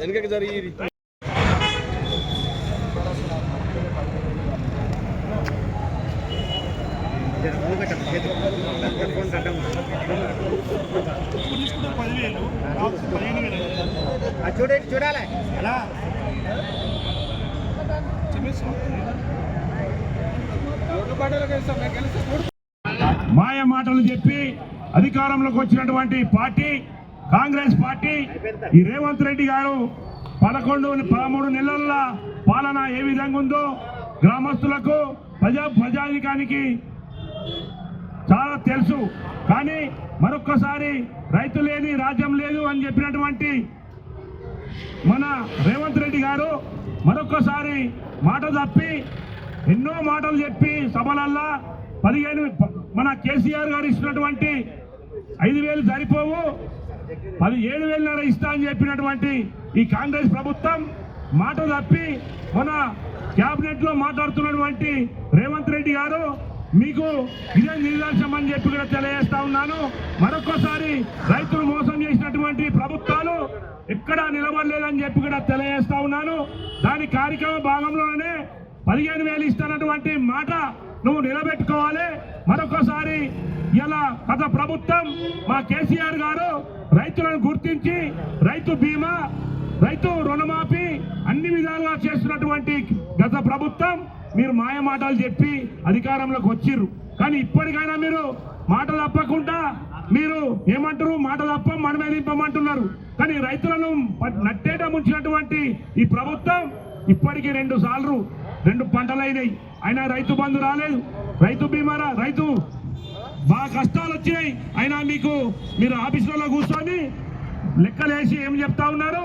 వెనకకి జరిగి చూడండి చూడాలి. ఎలా? మాయ మాటలు చెప్పి అధికారంలోకి వచ్చినటువంటి పార్టీ కాంగ్రెస్ పార్టీ ఈ రేవంత్ రెడ్డి గారు పదకొండు పదమూడు నెలల పాలన ఏ విధంగా ఉందో గ్రామస్తులకు ప్రజా ప్రజాధికానికి చాలా తెలుసు. కానీ మరొక్కసారి రైతు లేని రాజ్యం లేదు అని చెప్పినటువంటి మన రేవంత్ రెడ్డి గారు మరొకసారి మాట తప్పి ఎన్నో మాటలు చెప్పి సభలల్లా పదిహేను మన కేసీఆర్ గారు ఇచ్చినటువంటి ఐదు వేలు సరిపోవు పది ఏడు వేలున్నర ఇస్తా అని చెప్పినటువంటి ఈ కాంగ్రెస్ ప్రభుత్వం మాట తప్పి మన క్యాబినెట్లో మాట్లాడుతున్నటువంటి రేవంత్ రెడ్డి గారు మీకు ఇదే నిర్లక్ష్యం అని చెప్పి కూడా తెలియజేస్తా ఉన్నాను. మరొకసారి రైతులు మోసం చేసినటువంటి ప్రభుత్వాలు ఎక్కడా చెప్పి కూడా తెలియజేస్తా ఉన్నాను. దాని కార్యక్రమ భాగంలోనే పదిహేను వేలు ఇస్తున్నటువంటి మాట నువ్వు నిలబెట్టుకోవాలి. మరొకసారి ఇలా గత ప్రభుత్వం మా కేసీఆర్ గారు రైతులను గుర్తించి రైతు బీమా రైతు రుణమాఫీ అన్ని విధాలుగా చేస్తున్నటువంటి గత ప్రభుత్వం మీరు మాయ మాటలు చెప్పి అధికారంలోకి వచ్చిర్రు. కానీ ఇప్పటికైనా మీరు మాట తప్పకుండా మీరు ఏమంటారు? మాట తప్ప మనమే దింపమంటున్నారు కానీ రైతులను నట్టేట ముంచినటువంటి ఈ ప్రభుత్వం ఇప్పటికీ రెండు సార్లు రెండు పంటలైనాయి అయినా రైతు బంధు రాలేదు. రైతు బీమారా రైతు బాగా కష్టాలు వచ్చినాయి. అయినా మీకు మీరు ఆఫీసులలో కూర్చొని లెక్కలేసి ఏం చెప్తా ఉన్నారు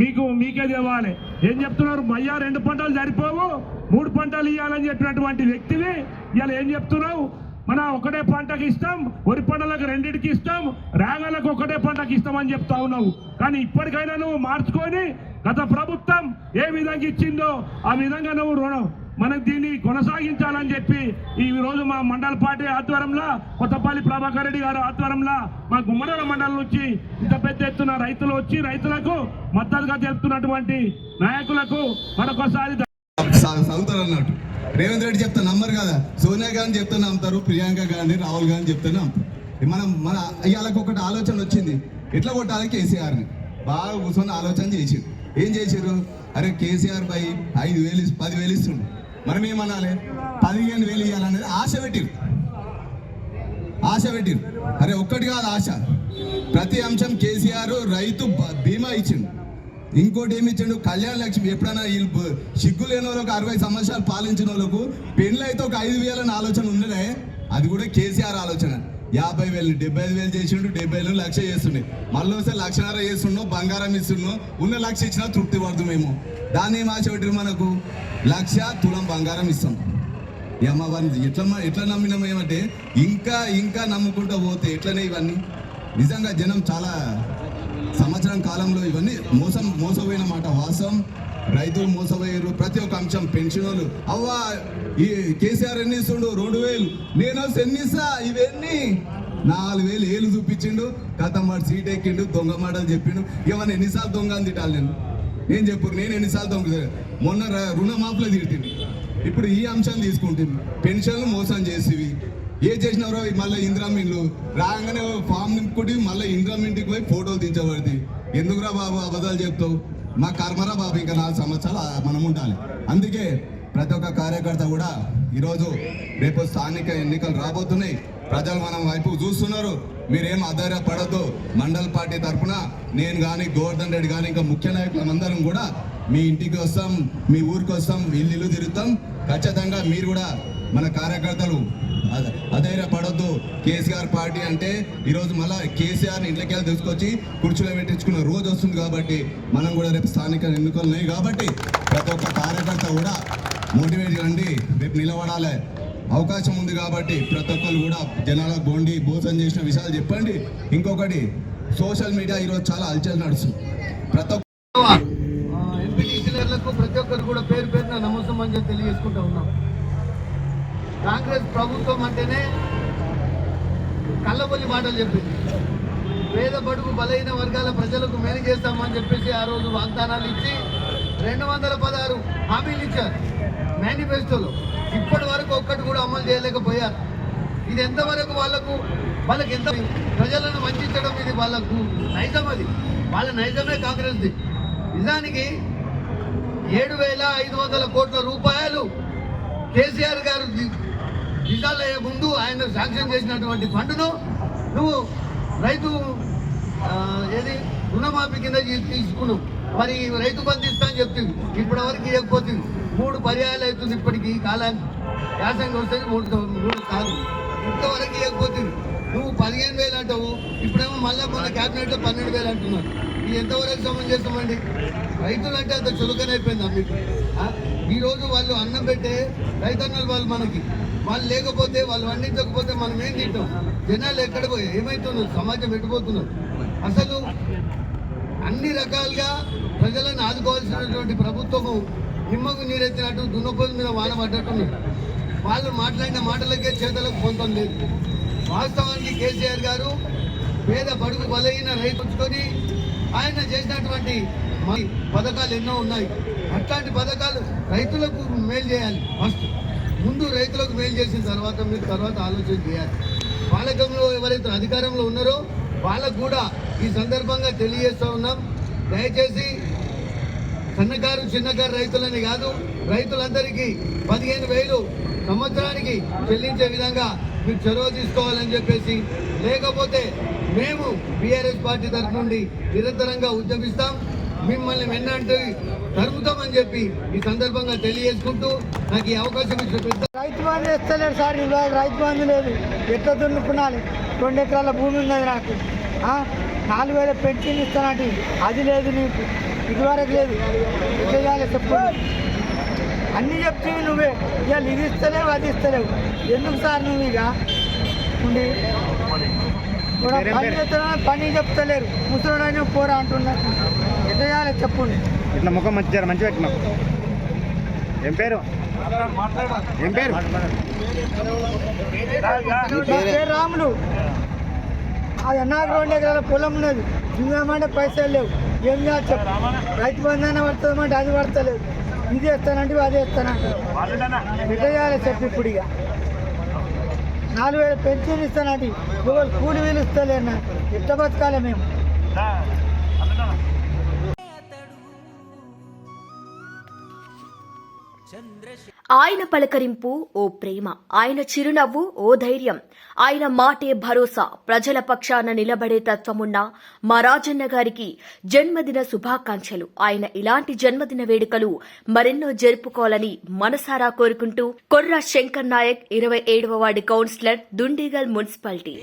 మీకు మీకే తెవాలి ఏం చెప్తున్నారు? మయ్యా రెండు పంటలు సరిపోవు. మూడు పంటలు ఇవ్వాలని చెప్పినటువంటి వ్యక్తివి ఇవాళ ఏం చెప్తున్నావు? మన ఒకటే పంటకి ఇస్తాం వరి పంటలకు రెండింటికి ఇస్తాం రాగాలకు ఒకటే పంటకి ఇస్తామని చెప్తా ఉన్నావు. కానీ ఇప్పటికైనా నువ్వు మార్చుకొని గత ప్రభుత్వం ఏ విధంగా ఇచ్చిందో ఆ విధంగా నువ్వు రుణం మనకు దీన్ని కొనసాగించాలని చెప్పి ఈ రోజు మా మండల పార్టీ ఆధ్వర్యంలో కొత్తపల్లి ప్రభాకర్ రెడ్డి గారు ఆధ్వర్యంలో మా గుమ్మడల మండలం నుంచి ఇంత పెద్ద ఎత్తున రైతులు వచ్చి రైతులకు మద్దతుగా తెలుపుతున్నటువంటి నాయకులకు మరొకసారి అన్నట్టు రేవంత్ రెడ్డి చెప్తే నమ్మరు కదా. సోనియా గాంధీ చెప్తే నమ్ముతారు ప్రియాంక గాంధీ రాహుల్ గాంధీ చెప్తే నమ్ముతారు. మనం మన ఇవాళకి ఒకటి ఆలోచన వచ్చింది. ఎట్లా కొట్టాలి కేసీఆర్ని? బాగా కూర్చొని ఆలోచన చేసిరు ఏం చేసిర్రు? అరే కేసీఆర్ పై ఐదు వేలు పది వేలు ఇస్తుండు. మనం ఏమనాలి? పదిహేను వేలు ఇవ్వాలనేది ఆశ పెట్టిరు ఆశ పెట్టిరు అరే ఒక్కటి కాదు ఆశ. ప్రతి అంశం కేసీఆర్ రైతు బీమా ఇచ్చిండు. ఇంకోటి ఏమి ఇచ్చాడు? కళ్యాణ లక్ష్మి. ఎప్పుడైనా వీళ్ళు సిగ్గు లేని వాళ్ళకు అరవై సంవత్సరాలు పాలించిన వాళ్ళకు పెళ్ళి అయితే ఒక ఐదు వేలని ఆలోచన ఉండలే. అది కూడా కేసీఆర్ ఆలోచన. యాభై వేలు డెబ్బై ఐదు వేలు చేసిండు డెబ్బై వేలు లక్ష చేస్తుండే. మళ్ళీ వస్తే లక్షన్నర చేస్తుండో బంగారం ఇస్తుండో ఉన్న లక్ష ఇచ్చినా తృప్తి పడుతుంది మేము. దాన్ని ఏం ఆశ మనకు? లక్ష తులం బంగారం ఇస్తాం. ఈ అమ్మ ఎట్లా ఎట్లా నమ్మినాం ఏమంటే ఇంకా ఇంకా నమ్ముకుంటూ పోతే ఎట్లనే ఇవన్నీ? నిజంగా జనం చాలా సంవత్సరం కాలంలో ఇవన్నీ మోసం మోసపోయిన మాట వాసం రైతులు మోసపోయారు. ప్రతి ఒక్క అంశం పెన్షన్లు. అవ్వా ఈ కేసీఆర్ ఎన్ని ఇస్తుండు? రెండు వేలు. నేను వస్తే ఎన్ని ఇస్తా? ఇవన్నీ? నాలుగు వేలు ఏళ్ళు చూపించిండు. గతం మాట సీట్ ఎక్కిండు. దొంగ మాటలు చెప్పిండు. ఇవన్నీ ఎన్నిసార్లు దొంగ అని తిట్టాలి నేను? నేను చెప్పు నేను ఎన్నిసార్లు దొంగ మొన్న రుణమాఫీలో తిడుతుంది ఇప్పుడు ఈ అంశాన్ని తీసుకుంటుంది. పెన్షన్లు మోసం చేసేవి. ఏ చేసినారో మళ్ళీ ఇందిరామ్ ఇల్లు రాగానే ఫామ్ నింపుకుంటే మళ్ళీ ఇందిరామ్ ఇంటికి పోయి ఫోటోలు దించబడింది ఎందుకురా బాబు అబద్ధాలు చెప్తావు? మా కర్మరా బాబు ఇంకా నాలుగు సంవత్సరాలు మనం ఉండాలి. అందుకే ప్రతి ఒక్క కార్యకర్త కూడా ఈరోజు రేపు స్థానిక ఎన్నికలు రాబోతున్నాయి. ప్రజలు మనం వైపు చూస్తున్నారు. మీరేం ఆధారపడద్దు మండల్ పార్టీ తరఫున నేను కానీ గోవర్ధన్ రెడ్డి కానీ ఇంకా ముఖ్య నాయకులందరం కూడా మీ ఇంటికి వస్తాం మీ ఊరికి వస్తాం ఇల్లు ఇల్లు తిరుగుతాం. ఖచ్చితంగా మీరు కూడా మన కార్యకర్తలు అధైర్యపడొద్దు కేసీఆర్ పార్టీ అంటే ఈరోజు మళ్ళీ కేసీఆర్ని ఇంట్లోకి తీసుకొచ్చి కుర్చీలో పెట్టించుకున్న రోజు వస్తుంది కాబట్టి మనం కూడా రేపు స్థానిక ఎన్నికలు ఉన్నాయి కాబట్టి ప్రతి ఒక్క కార్యకర్త కూడా మోటివేట్ కండి రేపు నిలబడాలి. అవకాశం ఉంది కాబట్టి ప్రతి ఒక్కరు కూడా జనాలకు బోండి భోజనం చేసిన విషయాలు చెప్పండి. ఇంకొకటి సోషల్ మీడియా ఈరోజు చాలా అల్చల్ నడుస్తుంది. ప్రతి ఒక్క ప్రతి ఒక్కరు కూడా పేరు పేరున చేస్తామని చెప్పి తెలియజేసుకుంటూ ఉన్నాం. కాంగ్రెస్ ప్రభుత్వం అంటేనే కళ్ళబొల్లి మాటలు చెప్పింది. పేద బడుగు బలైన వర్గాల ప్రజలకు మేలు చేస్తామని చెప్పేసి ఆ రోజు వాగ్దానాలు ఇచ్చి రెండు వందల పదహారు హామీలు ఇచ్చారు మేనిఫెస్టోలో. ఇప్పటి వరకు ఒక్కటి కూడా అమలు చేయలేకపోయారు. ఇది ఎంతవరకు వాళ్ళకు వాళ్ళకి ఎంత ప్రజలను వంచడం ఇది వాళ్ళకు నైజం అది. వాళ్ళ నైజమే కాంగ్రెస్ది. నిజానికి ఏడు వేల ఐదు వందల కోట్ల రూపాయలు కేసీఆర్ గారు ది- అయ్యే ముందు ఆయన శాంక్షన్ చేసినటువంటి ఫండ్ను నువ్వు రైతు ఏది రుణమాఫీ కింద తీసుకున్నావు. మరి రైతు బంధు ఇస్తా అని చెప్తుంది ఇప్పటి వరకు ఇవ్వకపోతుంది? మూడు పర్యాయాలు అవుతుంది ఇప్పటికి ఈ కాలానికి. యాసంగి వస్తుంది మూడు మూడు కాదు. ఇంతవరకు ఇవ్వకపోతుంది. నువ్వు పదిహేను వేలు అంటావు. ఇప్పుడేమో మళ్ళీ మొన్న క్యాబినెట్లో పన్నెండు వేలు అంటున్నారు. ఇది ఎంతవరకు చేస్తామండి? రైతులు అంటే అంత చులకనైపోయిందా మీకు? ఈరోజు వాళ్ళు అన్నం పెట్టే రైతన్నలు వాళ్ళు మనకి. వాళ్ళు లేకపోతే వాళ్ళు వండించకపోతే మనం ఏం తింటాం? జనాలు ఎక్కడ పోయి ఏమవుతున్నారు సమాజం ఎట్టుపోతున్నారు అసలు అన్ని రకాలుగా ప్రజలను ఆదుకోవాల్సినటువంటి ప్రభుత్వము నిమ్మకు నీరెత్తినట్టు దున్నపోల మీద వాన పడ్డట్టున్నారు. వాళ్ళు మాట్లాడిన మాటలకే చేతలకు పొందడం లేదు. వాస్తవానికి కేసీఆర్ గారు పేద బడుగు బలైన రైతు ఆయన చేసినటువంటి పథకాలు ఎన్నో ఉన్నాయి. అట్లాంటి పథకాలు రైతులకు మేలు చేయాలి. ఫస్ట్ ముందు రైతులకు మేలు చేసిన తర్వాత మీరు తర్వాత ఆలోచన చేయాలి. పాలకంలో ఎవరైతే అధికారంలో ఉన్నారో వాళ్ళకు కూడా ఈ సందర్భంగా తెలియజేస్తూ ఉన్నాం. దయచేసి సన్నకారు చిన్నకారు రైతులని కాదు రైతులందరికీ పదిహేను వేలు సంవత్సరానికి చెల్లించే విధంగా మీరు చొరవ తీసుకోవాలని చెప్పేసి లేకపోతే మేము బీఆర్ఎస్ పార్టీ తరఫు నుండి నిరంతరంగా ఉద్యమిస్తాం. మిమ్మల్ని వెన్నంటే తరుముతామని చెప్పి ఈ సందర్భంగా తెలియజేసుకుంటూ నాకు ఈ అవకాశం ఇచ్చిన రైతు బంధు ఇస్తలేడు సార్ ఇవాళ రైతు బంధు లేదు. ఎట్లా దున్నుకున్నాను రెండు ఎకరాల భూమి ఉన్నది నాకు? నాలుగు వేల పెన్షన్ ఇస్తానంటే అది లేదు నీకు. ఇదివరకు లేదు. ఎట్లా చేయాలి చెప్పు. అన్నీ చెప్తేవి నువ్వే. ఇవాళ ఇది ఇస్తలేవు అది ఇస్తలేవు. ఎందుకు సార్ నువ్వు ఇక? ఉండి. పని పని చెప్తలేరు. ముసలోడని పోరా అంటున్నారు ఎట్లా చేయాలి చెప్పండి ఇట్లా ముఖం మంచి మంచి పెట్టినా ఏం పేరు? ఏం పేరు? రాములు. అది అన్నారు రెండు ఎకరాల పొలం ఉన్నది. నువ్వేమంటే పైసలు లేవు. ఏం చేయాలి చెప్పు రైతు బంధన పడుతుందంటే అది పడతలేదు. ఇది వేస్తానంటే అది ఇస్తానంటే ఎట్లా చేయాలి చెప్పు ఇప్పుడు ఇక. నాలుగు వేల పెన్షన్ ఇస్తానంటే కూలి వీలు ఇస్తలేనా ఎట్లా బతకాలి మేము? ఆయన పలకరింపు ఓ ప్రేమ. ఆయన చిరునవ్వు ఓ ధైర్యం. ఆయన మాటే భరోసా. ప్రజల పక్షాన నిలబడే తత్వమున్న మా రాజన్న గారికి జన్మదిన శుభాకాంక్షలు. ఆయన ఇలాంటి జన్మదిన వేడుకలు మరెన్నో జరుపుకోవాలని మనసారా కోరుకుంటూ కొర్ర శంకర్ నాయక్ ఇరవై ఏడవ వార్డు కౌన్సిలర్ దుండిగల్ మున్సిపాలిటీ.